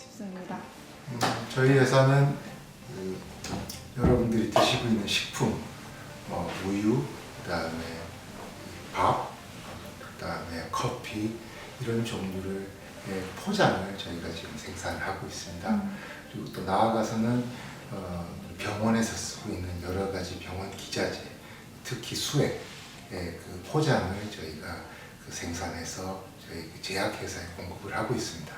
싶습니다. 음, 저희 회사는 그 여러분들이 드시고 있는 식품, 뭐 우유, 그다음에 밥, 그다음에 커피 이런 종류를 의 포장을 저희가 지금 생산을 하고 있습니다. 음. 그리고 또 나아가서는 어, 병원에서 쓰고 있는 여러 가지 병원 기자재, 특히 수액의 그 포장을 저희가 그 생산해서 저희 그 제약회사에 공급을 하고 있습니다.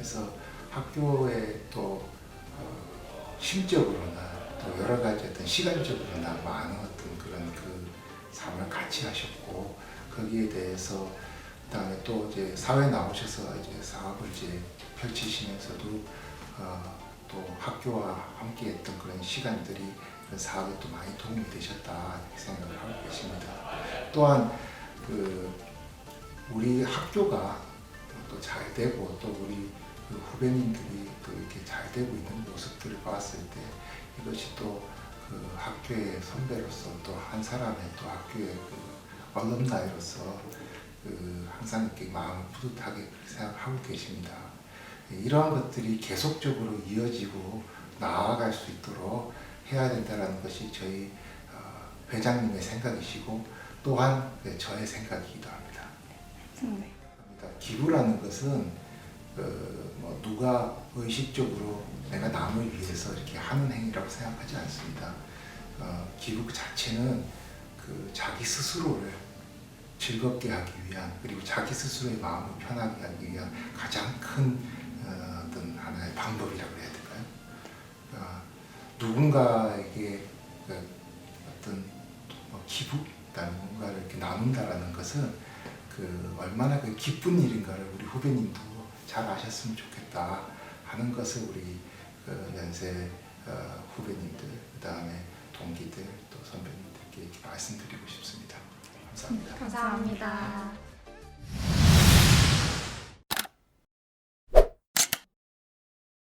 그래서 학교에 또 어, 심적으로나 또 여러 가지 어떤 시간적으로나 많은 어떤 그런 그 삶을 같이 하셨고 거기에 대해서 그다음에 또 이제 사회 나오셔서 이제 사업을 이제 펼치시면서도 어, 또 학교와 함께했던 그런 시간들이 그 사업에 또 많이 도움이 되셨다 이렇게 생각을 하고 계십니다. 또한 그 우리 학교가 또 잘 되고 또 우리 그 후배님들이 또 이렇게 잘 되고 있는 모습들을 봤을 때 이것이 또 그 학교의 선배로서 또 한 사람의 또 학교의 그 얼럼나이로서 그 항상 이렇게 마음을 뿌듯하게 생각하고 계십니다. 예, 이러한 것들이 계속적으로 이어지고 나아갈 수 있도록 해야 된다는 것이 저희 어, 회장님의 생각이시고 또한 네, 저의 생각이기도 합니다. 네. 합니다. 기부라는 것은 그, 뭐 누가 의식적으로 내가 남을 위해서 이렇게 하는 행위라고 생각하지 않습니다. 어, 기부 그 자체는 그 자기 스스로를 즐겁게 하기 위한 그리고 자기 스스로의 마음을 편하게 하기 위한 가장 큰 어, 어떤 하나의 방법이라고 해야 될까요? 어, 누군가에게 그 어떤 뭐 기부, 그다음에 뭔가를 이렇게 나눈다라는 것은 그 얼마나 그 기쁜 일인가를 우리 후배님도 잘 아셨으면 좋겠다 하는 것을 우리 그 연세 어, 후배님들 그 다음에 동기들 또 선배님들께 말씀드리고 싶습니다. 감사합니다. 감사합니다.